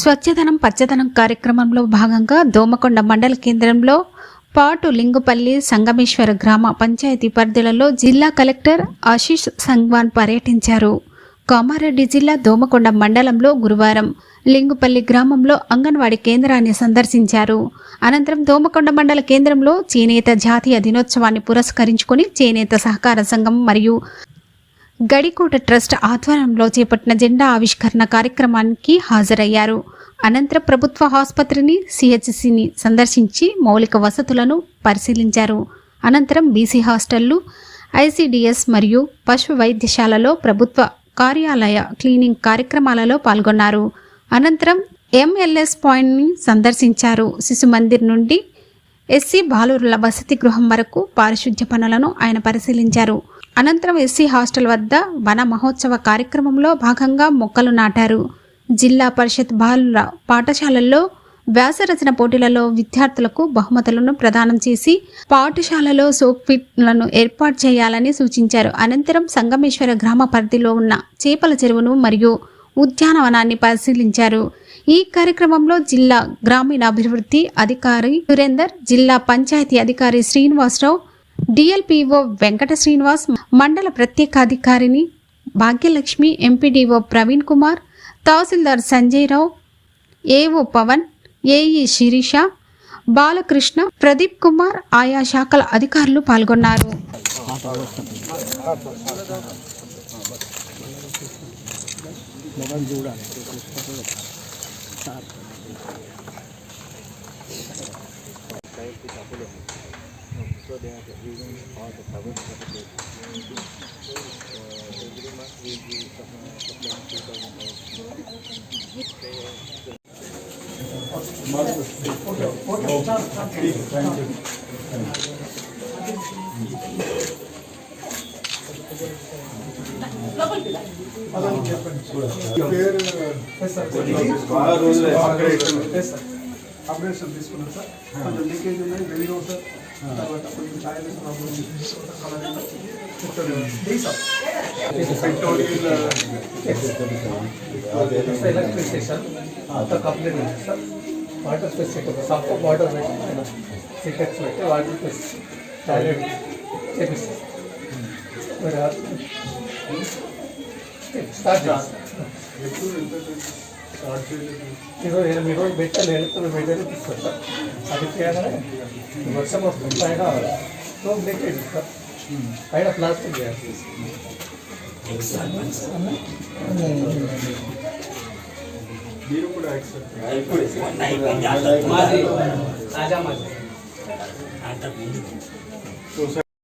స్వచ్ఛదనం పచ్చదనం కార్యక్రమంలో భాగంగా దోమకొండ మండల కేంద్రంలో పాటు లింగుపల్లి సంగమేశ్వర గ్రామ పంచాయతీ పరిధిలలో జిల్లా కలెక్టర్ ఆశీష్ సంగ్వాన్ పర్యటించారు. కామారెడ్డి జిల్లా దోమకొండ మండలంలో గురువారం లింగుపల్లి గ్రామంలో అంగన్వాడీ కేంద్రాన్ని సందర్శించారు. అనంతరం దోమకొండ మండల కేంద్రంలో చేనేత జాతీయ దినోత్సవాన్ని పురస్కరించుకొని చేనేత సహకార సంఘం మరియు గడికోట ట్రస్ట్ ఆధ్వర్యంలో చేపట్టిన జెండా ఆవిష్కరణ కార్యక్రమానికి హాజరయ్యారు. అనంతరం ప్రభుత్వ ఆసుపత్రిని సిహెచ్సిని సందర్శించి మౌలిక వసతులను పరిశీలించారు. అనంతరం బీసీ హాస్టళ్ళు ఐసిడిఎస్ మరియు పశు వైద్యశాలలో ప్రభుత్వ కార్యాలయ క్లీనింగ్ కార్యక్రమాలలో పాల్గొన్నారు. అనంతరం ఎంఎల్ఎస్ పాయింట్ని సందర్శించారు. శిశు మందిర్ నుండి ఎస్సీ బాలూరుల వసతి గృహం వరకు పారిశుధ్య పనులను ఆయన పరిశీలించారు. అనంతరం ఎస్సీ హాస్టల్ వద్ద వన మహోత్సవ కార్యక్రమంలో భాగంగా మొక్కలు నాటారు. జిల్లా పరిషత్ బాలుర పాఠశాలల్లో వ్యాసరచన పోటీలలో విద్యార్థులకు బహుమతులను ప్రదానం చేసి పాఠశాలలో సోక్పిట్లను ఏర్పాటు చేయాలని సూచించారు. అనంతరం సంగమేశ్వర గ్రామ పరిధిలో ఉన్న చేపల చెరువును మరియు ఉద్యానవనాన్ని పరిశీలించారు. ఈ కార్యక్రమంలో జిల్లా గ్రామీణాభివృద్ధి అధికారి సురేందర్ జిల్లా పంచాయతీ అధికారి శ్రీనివాసరావు డిఎల్పిఓ వెంకట శ్రీనివాస్ మండల ప్రత్యేకాధికారిని Bhagyalakshmi MPDO Praveen Kumar tahsildar Sanjay Rao AO Pavan AE Sirisha Balakrishna Pradeep Kumar ఆయా శాఖల అధికారులు పాల్గొన్నారు. ఆపరేషన్ తీసుకున్నాం సార్ కొంచెం లీకేజ్ ఉన్నాయి వెళ్ళి సార్ తర్వాత కొంచెం టైర్స్ ప్రాబ్లమ్ ఎలక్ట్రిసిటీ అంతా కంప్లీట్ ఉంది sir water facility sub water పెట్టి సిటెక్స్ పెట్టి వాటర్ ఫెసిలిటీ టాయిలెట్ చేపిస్తాం మరి స్టార్ట్ చేస్తాం ఎనిమిది రోజులు పెట్టాలి ఎలుతులు అది చేయగానే వర్షం వస్తుంది. పైన రూమ్ లీకేజ్ సార్ పైన ప్లాస్టిక్ చేయాలి మీరు కూడా యాక్సెప్ట్ మాది తాజా మాది.